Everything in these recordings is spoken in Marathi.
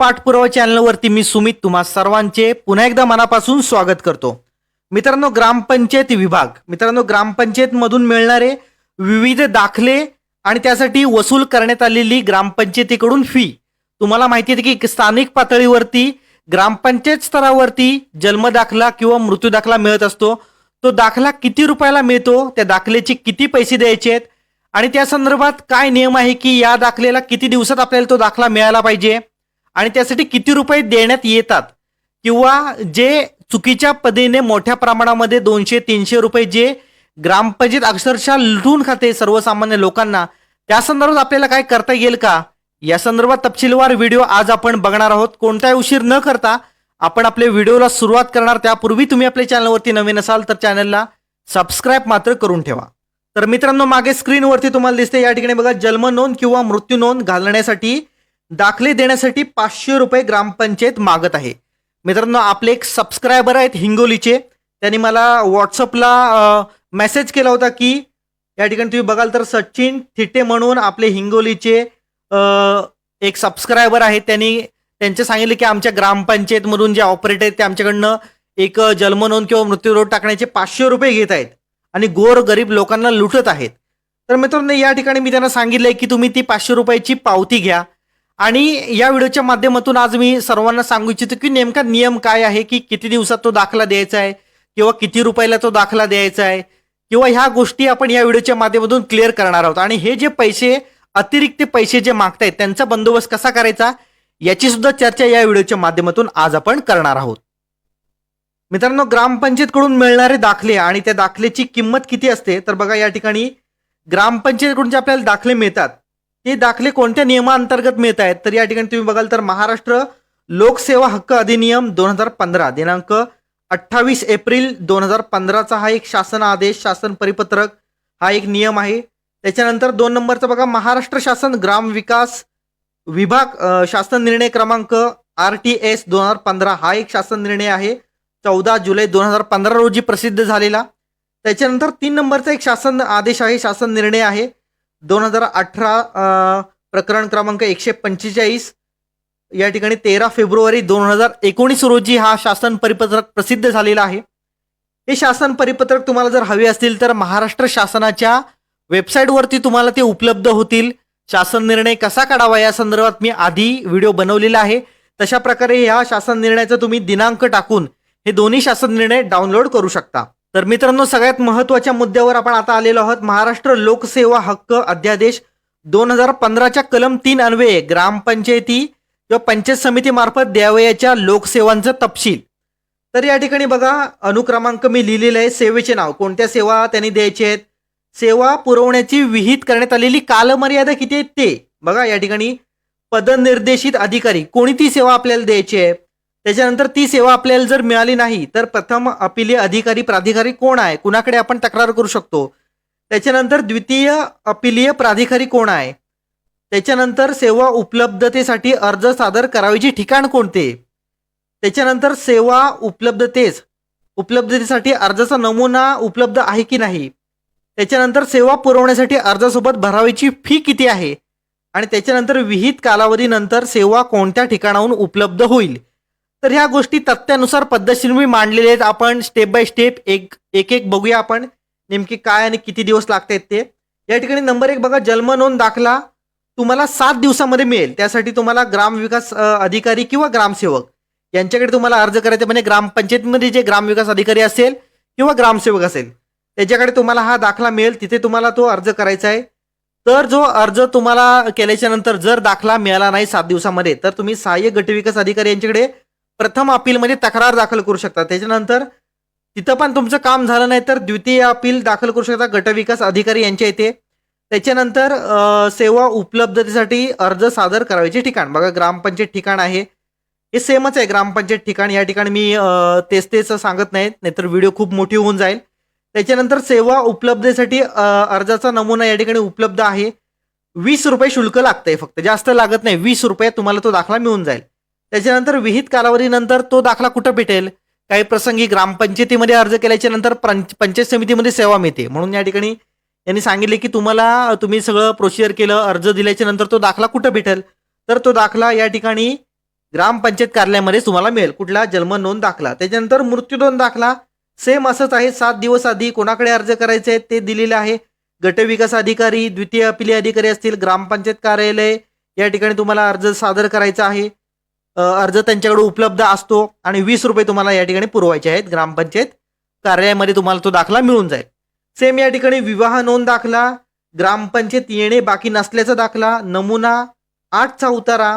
पाठपुरावा चॅनलवरती मी सुमित तुम्हा सर्वांचे पुन्हा एकदा मनापासून स्वागत करतो. मित्रांनो ग्रामपंचायत विभाग. मित्रांनो ग्रामपंचायतमधून मिळणारे विविध दाखले आणि त्यासाठी वसूल करण्यात आलेली ग्रामपंचायतीकडून फी तुम्हाला माहिती आहे की स्थानिक पातळीवरती ग्रामपंचायत स्तरावरती जन्म दाखला किंवा मृत्यू दाखला मिळत असतो. तो दाखला किती रुपयाला मिळतो त्या दाखल्याचे किती पैसे द्यायचे आहेत? आणि त्या संदर्भात काय नियम आहे की या दाखलेला किती दिवसात आपल्याला तो दाखला मिळायला पाहिजे? आणि त्यासाठी किती रुपये देण्यात येतात? किंवा जे चुकीच्या पद्धतीने मोठ्या प्रमाणामध्ये दोनशे तीनशे रुपये जे ग्रामपंचायत अक्षरशः लुटून खाते सर्वसामान्य लोकांना त्या संदर्भात आपल्याला काय करता येईल का? या संदर्भात तपशीलवार व्हिडिओ आज आपण बघणार आहोत. कोणताही उशीर न करता आपण आपल्या व्हिडिओला सुरुवात करणार. त्यापूर्वी तुम्ही आपल्या चॅनलवरती नवीन असाल तर चॅनलला सबस्क्राईब मात्र करून ठेवा. तर मित्रांनो मागे स्क्रीनवरती तुम्हाला दिसते या ठिकाणी बघा जन्म नोंद किंवा मृत्यू नोंद घालण्यासाठी दाखले देण्यासाठी पाचशे रुपये ग्रामपंचायत मागत आहे. मित्रांनो आपले एक सबस्क्रायबर आहेत हिंगोलीचे. त्यांनी मला व्हॉट्सअपला मेसेज केला होता की या ठिकाणी तुम्ही बघाल तर सचिन थिटे म्हणून आपले हिंगोलीचे एक सबस्क्रायबर आहेत त्यांनी त्यांचे सांगितले की आमच्या ग्रामपंचायतमधून जे ऑपरेटर आहेत ते आमच्याकडनं एक जन्मनोंद किंवा मृत्यू रोड टाकण्याचे पाचशे रुपये घेत आहेत आणि गोर गरीब लोकांना लुटत आहेत. तर मित्रांनो या ठिकाणी मी त्यांना सांगितलंय की तुम्ही ती पाचशे रुपयाची पावती घ्या. आणि या व्हिडिओच्या माध्यमातून आज मी सर्वांना सांगू इच्छितो की नेमका नियम काय आहे की किती दिवसात तो दाखला द्यायचा आहे किंवा किती रुपयाला तो दाखला द्यायचा आहे किंवा ह्या गोष्टी आपण या व्हिडिओच्या माध्यमातून क्लिअर करणार आहोत. आणि हे जे पैसे अतिरिक्त पैसे जे मागतायत त्यांचा बंदोबस्त कसा करायचा? याची सुद्धा चर्चा या व्हिडिओच्या माध्यमातून आज आपण करणार आहोत. मित्रांनो ग्रामपंचायतकडून मिळणारे दाखले आणि त्या दाखल्याची किंमत किती असते? तर बघा या ठिकाणी ग्रामपंचायतकडून जे आपल्याला दाखले मिळतात हे दाखले कोणत्या नियमाअंतर्गत मिळत आहेत? तर या ठिकाणी तुम्ही बघाल तर महाराष्ट्र लोकसेवा हक्क अधिनियम दोन हजार पंधरा दिनांक अठ्ठावीस एप्रिल दोन हजार पंधराचा हा एक शासन आदेश शासन परिपत्रक हा एक नियम आहे. त्याच्यानंतर दोन नंबरचा बघा महाराष्ट्र शासन ग्राम विकास विभाग शासन निर्णय क्रमांक आर टी एस दोन हजार पंधरा हा एक शासन निर्णय आहे. चौदा जुलै दोन हजार पंधरा रोजी प्रसिद्ध झालेला. त्याच्यानंतर तीन नंबरचा एक शासन आदेश आहे शासन निर्णय आहे. दोन हजार अठरा प्रकरण क्रमांक एकशे पंचेचाळीस. या ठिकाणी तेरा फेब्रुवारी दोन हजार एकोणीस रोजी हा शासन परिपत्रक प्रसिद्ध झालेला आहे. हे शासन परिपत्रक तुम्हाला जर हवे असतील तर महाराष्ट्र शासनाच्या वेबसाईटवरती तुम्हाला ते उपलब्ध होतील. शासन निर्णय कसा काढावा या संदर्भात मी आधी व्हिडिओ बनवलेला आहे. तशा प्रकारे ह्या शासन निर्णयाचा तुम्ही दिनांक टाकून हे दोन्ही शासन निर्णय डाउनलोड करू शकता. तर मित्रांनो सगळ्यात महत्त्वाच्या मुद्द्यावर आपण आता आलेलो आहोत. महाराष्ट्र लोकसेवा हक्क अध्यादेश दोन हजार पंधराच्या कलम तीन अन्वये ग्रामपंचायती किंवा पंचायत समितीमार्फत द्यावयाच्या लोकसेवांचं तपशील. तर या ठिकाणी बघा अनुक्रमांक मी लिहिलेलं आहे. सेवेचे नाव कोणत्या सेवा त्यांनी द्यायचे आहेत? सेवा पुरवण्याची विहित करण्यात आलेली कालमर्यादा किती आहे ते? बघा या ठिकाणी पदनिर्देशित अधिकारी कोणी ती सेवा आपल्याला द्यायची आहे? त्याच्यानंतर ती सेवा आपल्याला जर मिळाली नाही तर प्रथम अपिलीय अधिकारी प्राधिकारी कोण आहे? कुणाकडे आपण तक्रार करू शकतो? त्याच्यानंतर द्वितीय अपिलीय प्राधिकारी कोण आहे? त्याच्यानंतर सेवा उपलब्धतेसाठी अर्ज सादर करावयाचे ठिकाण कोणते? त्याच्यानंतर सेवा उपलब्धतेस उपलब्धतेसाठी अर्जाचा नमुना उपलब्ध आहे की नाही? त्याच्यानंतर सेवा पुरवण्यासाठी अर्जासोबत भरावीची फी किती आहे? आणि त्याच्यानंतर विहित कालावधीनंतर सेवा कोणत्या ठिकाणाहून उपलब्ध होईल? तर ह्या गोष्टी तथ्यानुसार पद्धतशीर मी मांडलेल्या आहेत. आपण स्टेप बाय स्टेप एक एक एक बघूया आपण नेमकी काय आणि किती दिवस लागत आहेत ते. या ठिकाणी नंबर एक बघा जन्म नोंद दाखला तुम्हाला सात दिवसामध्ये मिळेल. त्यासाठी तुम्हाला ग्रामविकास अधिकारी किंवा ग्रामसेवक यांच्याकडे तुम्हाला अर्ज करायचा म्हणजे ग्रामपंचायतीमध्ये जे ग्रामविकास अधिकारी असेल किंवा ग्रामसेवक असेल त्याच्याकडे तुम्हाला हा दाखला मिळेल. तिथे तुम्हाला तो अर्ज करायचा आहे. तर जो अर्ज तुम्हाला केल्याच्यानंतर जर दाखला मिळाला नाही सात दिवसामध्ये तर तुम्ही सहाय्यक गटविकास अधिकारी यांच्याकडे प्रथम अपीलमध्ये तक्रार दाखल करू शकता. त्याच्यानंतर तिथं पण तुमचं काम झालं नाही तर द्वितीय अपील दाखल करू शकता. गटविकास अधिकारी यांच्या इथे. त्याच्यानंतर सेवा उपलब्धतेसाठी अर्ज सादर करायचे ठिकाण. बघा ग्रामपंचायत ठिकाण आहे. हे सेमच आहे ग्रामपंचायत ठिकाण. या ठिकाणी मी तेच तेच सांगत नाहीत नाहीतर व्हिडिओ खूप मोठी होऊन जाईल. त्याच्यानंतर सेवा उपलब्धतेसाठी अर्जाचा नमुना या ठिकाणी उपलब्ध आहे. वीस रुपये शुल्क लागतंय फक्त. जास्त लागत नाही. वीस रुपये तुम्हाला तो दाखला मिळून जाईल. त्याच्यानंतर विहित कालावधीनंतर तो दाखला कुठं भेटेल? काही प्रसंगी ग्रामपंचायतीमध्ये अर्ज केल्याच्यानंतर पंच- पंचायत समितीमध्ये सेवा मिळते. म्हणून या ठिकाणी यांनी सांगितले की तुम्हाला तुम्ही सगळं प्रोसिजर केलं अर्ज दिल्याच्या नंतर तो दाखला कुठं भेटेल? तर तो दाखला या ठिकाणी ग्रामपंचायत कार्यालयामध्ये तुम्हाला मिळेल. कुठला? जन्म नोंद दाखला. त्याच्यानंतर मृत्यू नोंद दाखला. सेम असंच आहे. सात दिवस आधी कोणाकडे अर्ज करायचे आहेत ते दिलेले आहे. गटविकास अधिकारी द्वितीय अपिली अधिकारी असतील. ग्रामपंचायत कार्यालय या ठिकाणी तुम्हाला अर्ज सादर करायचा आहे. अर्ज त्यांच्याकडे उपलब्ध असतो आणि वीस रुपये तुम्हाला या ठिकाणी पुरवायचे आहेत ग्रामपंचायत कार्यालयामध्ये तुम्हाला तो दाखला मिळून जाईल. सेम या ठिकाणी विवाह नोंद दाखला ग्रामपंचायत येणे बाकी नसल्याचा दाखला नमुना आठचा उतारा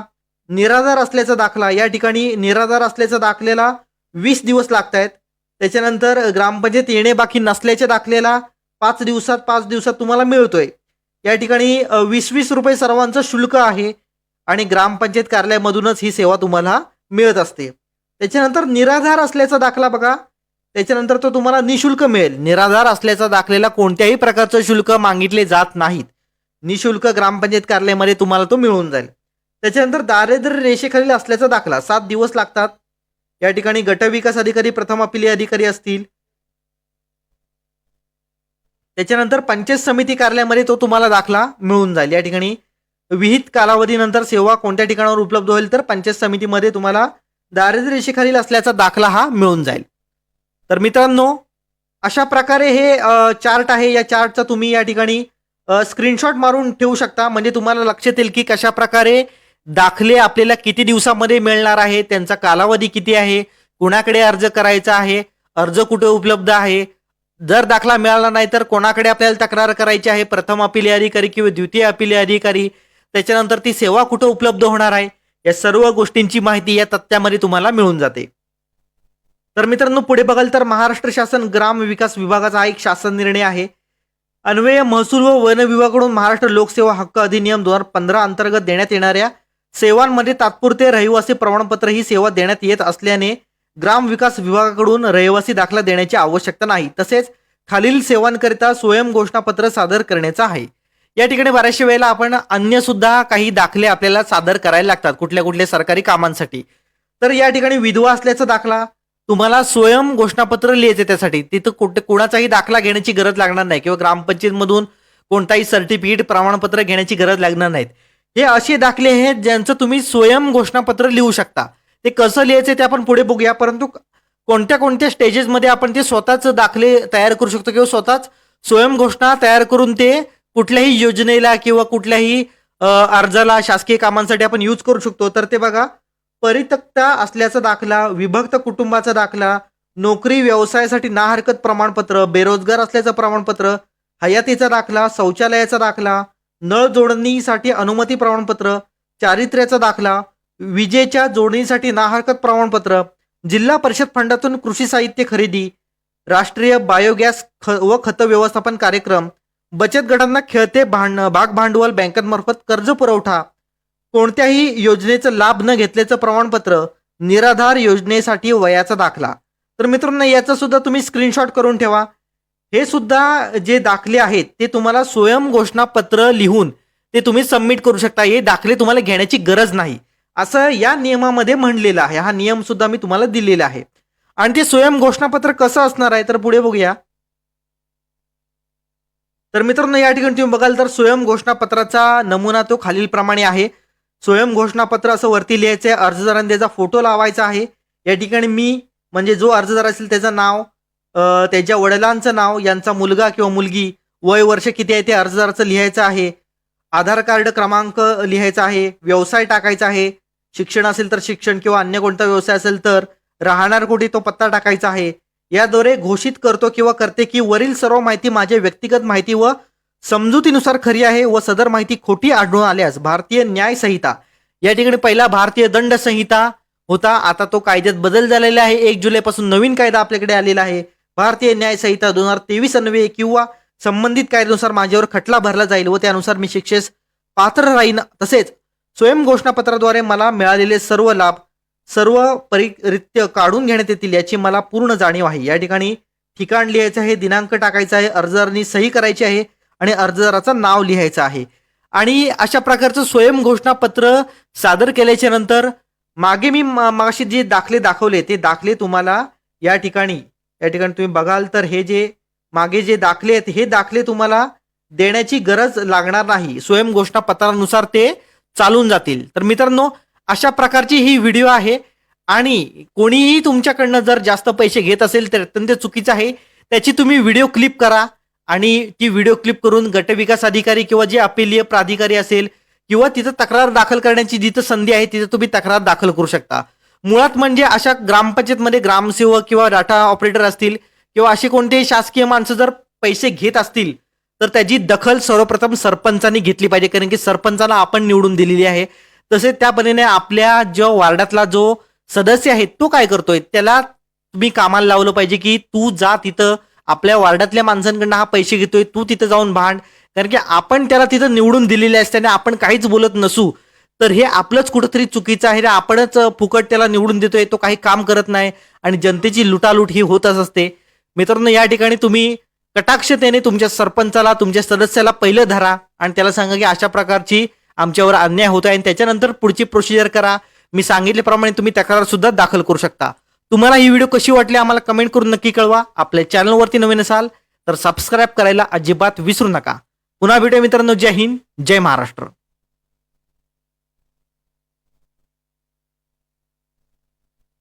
निराधार असल्याचा दाखला या ठिकाणी निराधार असल्याचा दाखल्याला वीस दिवस लागत आहेत त्याच्यानंतर ग्रामपंचायत येणे बाकी नसल्याच्या दाखल्याला पाच दिवसात पाच दिवसात तुम्हाला मिळतोय. या ठिकाणी वीस वीस रुपये सर्वांचं शुल्क आहे. आणि ग्रामपंचायत कार्यालयामधूनच ही सेवा तुम्हाला मिळत असते. त्याच्यानंतर निराधार असल्याचा दाखला बघा. त्याच्यानंतर तो तुम्हाला निशुल्क मिळेल. निराधार असल्याचा दाखलेला कोणत्याही प्रकारचं शुल्क मागितले जात नाहीत. निशुल्क ग्रामपंचायत कार्यालयामध्ये तुम्हाला तो मिळून जाईल. त्याच्यानंतर दारिद्र्य रेषेखालील असल्याचा दाखला. सात दिवस लागतात. या ठिकाणी गटविकास अधिकारी प्रथम अपिली अधिकारी असतील. त्याच्यानंतर पंचायत समिती कार्यालयामध्ये तो तुम्हाला दाखला मिळून जाईल. या ठिकाणी विहित कालावधीनंतर सेवा कोणत्या ठिकाणावर उपलब्ध होईल तर पंचायत समितीमध्ये तुम्हाला दारिद्र्य रेषेखालील असल्याचा दाखला हा मिळून जाईल. तर मित्रांनो अशा प्रकारे हे चार्ट आहे. या चार्टचा तुम्ही या ठिकाणी स्क्रीनशॉट मारून ठेवू शकता. म्हणजे तुम्हाला लक्षात येईल की कशा प्रकारे दाखले आपल्याला किती दिवसामध्ये मिळणार आहे त्यांचा कालावधी किती आहे कुणाकडे अर्ज करायचा आहे अर्ज कुठे उपलब्ध आहे. जर दाखला मिळाला नाही तर कोणाकडे आपल्याला तक्रार करायची आहे? प्रथम अपिली अधिकारी किंवा द्वितीय अपिली अधिकारी? त्याच्यानंतर ती सेवा कुठं उपलब्ध होणार आहे? या सर्व गोष्टींची माहिती या तथ्यामध्ये तुम्हाला मिळून जाते. तर मित्रांनो पुढे बघाल तर महाराष्ट्र शासन ग्राम विकास विभागाचा हा एक शासन निर्णय आहे. अन्वय महसूल व वन विभागाकडून महाराष्ट्र लोकसेवा हक्क अधिनियम दोन हजार पंधरा अंतर्गत देण्यात येणाऱ्या सेवांमध्ये तात्पुरते रहिवासी प्रमाणपत्र ही सेवा देण्यात येत असल्याने ग्राम विकास विभागाकडून रहिवासी दाखला देण्याची आवश्यकता नाही. तसेच खालील सेवांकरिता स्वयं घोषणापत्र सादर करण्याचं आहे. या ठिकाणी बऱ्याचशा वेळेला आपण अन्य सुद्धा काही दाखले आपल्याला सादर करायला लागतात कुठल्या कुठल्या सरकारी कामांसाठी. तर या ठिकाणी विधवा असल्याचा दाखला तुम्हाला स्वयं घोषणापत्र लिहायचे त्यासाठी. तिथं कुठे कुणाचाही दाखला घेण्याची गरज लागणार नाही किंवा ग्रामपंचायतमधून कोणताही सर्टिफिकेट प्रमाणपत्र घेण्याची गरज लागणार नाहीत. हे असे दाखले आहेत ज्यांचं तुम्ही स्वयं घोषणापत्र लिहू शकता. ते कसं लिहायचं ते आपण पुढे बघूया परंतु कोणत्या कोणत्या स्टेजेसमध्ये आपण ते स्वतःच दाखले तयार करू शकतो किंवा स्वतःच स्वयं घोषणा तयार करून ते कुठल्याही योजनेला किंवा कुठल्याही अर्जाला शासकीय कामांसाठी आपण यूज करू शकतो. तर ते बघा परितक्ता असल्याचा दाखला विभक्त कुटुंबाचा दाखला नोकरी व्यवसायासाठी ना हरकत प्रमाणपत्र बेरोजगार असल्याचं प्रमाणपत्र हयातीचा दाखला शौचालयाचा दाखला नळ जोडणीसाठी अनुमती प्रमाणपत्र चारित्र्याचा दाखला विजेच्या जोडणीसाठी ना हरकत प्रमाणपत्र जिल्हा परिषद फंडातून कृषी साहित्य खरेदी राष्ट्रीय बायोगॅस ख व खत व्यवस्थापन कार्यक्रम बचत गटांना खेळते भांड भाग भांडवल बँकांमार्फत कर्ज पुरवठा. कोणत्याही योजनेचा लाभ न घेतल्याचं प्रमाणपत्र निराधार योजनेसाठी वयाचा दाखला. तर मित्रांनो याचा सुद्धा तुम्ही स्क्रीनशॉट करून ठेवा. हे सुद्धा जे दाखले आहेत ते तुम्हाला स्वयं घोषणापत्र लिहून ते तुम्ही सबमिट करू शकता. हे दाखले तुम्हाला घेण्याची गरज नाही. असं या नियमामध्ये म्हणलेलं आहे. हा नियम सुद्धा मी तुम्हाला दिलेला आहे. आणि ते स्वयं घोषणापत्र कसं असणार आहे तर पुढे बघूया. तर मित्रांनो या ठिकाणी तुम्ही बघाल तर स्वयं घोषणापत्राचा नमुना तो खालीलप्रमाणे आहे. स्वयं घोषणापत्र असं वरती लिहायचं आहे. अर्जदारांनी त्याचा फोटो लावायचा आहे. या ठिकाणी मी म्हणजे जो अर्जदार असेल त्याचं नाव त्याच्या वडिलांचं नाव यांचा मुलगा किंवा मुलगी वय वर्ष किती आहे ते अर्जदाराचं लिहायचं आहे. आधार कार्ड क्रमांक लिहायचा आहे. व्यवसाय टाकायचा आहे. शिक्षण असेल तर शिक्षण किंवा अन्य कोणता व्यवसाय असेल तर राहणार कुठे तो पत्ता टाकायचा आहे. याद्वारे घोषित करतो किंवा करते की वरील सर्व माहिती माझ्या व्यक्तिगत माहिती व समजुतीनुसार खरी आहे व सदर माहिती खोटी आढळून आल्यास भारतीय न्याय संहिता या ठिकाणी पहिला भारतीय दंड संहिता होता. आता तो कायद्यात बदल झालेला आहे. एक जुलैपासून नवीन कायदा आपल्याकडे आलेला आहे. भारतीय न्याय संहिता दोन हजार तेवीस अन्वये किंवा संबंधित कायद्यानुसार माझ्यावर खटला भरला जाईल व त्यानुसार मी शिक्षेस पात्र राहीन. तसेच स्वयं घोषणापत्राद्वारे मला मिळालेले सर्व लाभ सर्व परिरित्य काढून घेण्यात येतील याची मला पूर्ण जाणीव आहे. या ठिकाणी ठिकाण लिहायचं आहे दिनांक टाकायचा आहे अर्जदारांनी सही करायची आहे आणि अर्जदाराचं नाव लिहायचं आहे. आणि अशा प्रकारचं स्वयं घोषणापत्र सादर केल्याच्यानंतर मागे मी मागाशी जे दाखले दाखवले ते दाखले तुम्हाला या ठिकाणी. या ठिकाणी तुम्ही बघाल तर हे जे मागे जे दाखले आहेत हे दाखले तुम्हाला देण्याची गरज लागणार नाही. स्वयं घोषणापत्रानुसार ते चालून जातील. तर मित्रांनो अशा प्रकारची ही व्हिडिओ आहे. आणि कोणीही तुमच्याकडनं जर जास्त पैसे घेत असेल तर अत्यंत चुकीचं आहे. त्याची तुम्ही व्हिडिओ क्लिप करा. आणि ती व्हिडिओ क्लिप करून गटविकास अधिकारी किंवा जे अपिलीय प्राधिकारी असेल किंवा तिथं तक्रार दाखल करण्याची जिथं संधी आहे तिथं तुम्ही तक्रार दाखल करू शकता. मुळात म्हणजे अशा ग्रामपंचायतमध्ये ग्रामसेवक किंवा डाटा ऑपरेटर असतील किंवा असे कोणतेही शासकीय माणसं जर पैसे घेत असतील तर त्याची दखल सर्वप्रथम सरपंचांनी घेतली पाहिजे. कारण की सरपंचाला आपण निवडून दिलेली आहे. तसेच त्या परीने आपल्या जो वार्डातला जो सदस्य आहे तो काय करतोय? त्याला तुम्ही कामाला लावलं पाहिजे की तू जा तिथं आपल्या वार्डातल्या माणसांकडनं हा पैसे घेतोय तू तिथं जाऊन भांड. कारण की आपण त्याला तिथं निवडून दिलेले आणि आपण काहीच बोलत नसू. तर हे आपलंच कुठंतरी चुकीचं आहे आपणच फुकट त्याला निवडून देतोय तो काही काम करत नाही आणि जनतेची लुटालूट ही होतच असते. मित्रांनो या ठिकाणी तुम्ही कटाक्षतेने तुमच्या सरपंचाला तुमच्या सदस्याला पहिलं धरा आणि त्याला सांगा की अशा प्रकारची आमच्यावर अन्याय होत आहे आणि त्याच्यानंतर पुढची प्रोसिजर करा. मी सांगितल्याप्रमाणे तुम्ही तक्रार सुद्धा दाखल करू शकता. तुम्हाला ही व्हिडिओ कशी वाटली आम्हाला कमेंट करून नक्की कळवा. आपल्या चॅनलवरती नवीन असाल तर सबस्क्राईब करायला अजिबात विसरू नका. पुन्हा भेटूया मित्रांनो. जय हिंद. जय महाराष्ट्र.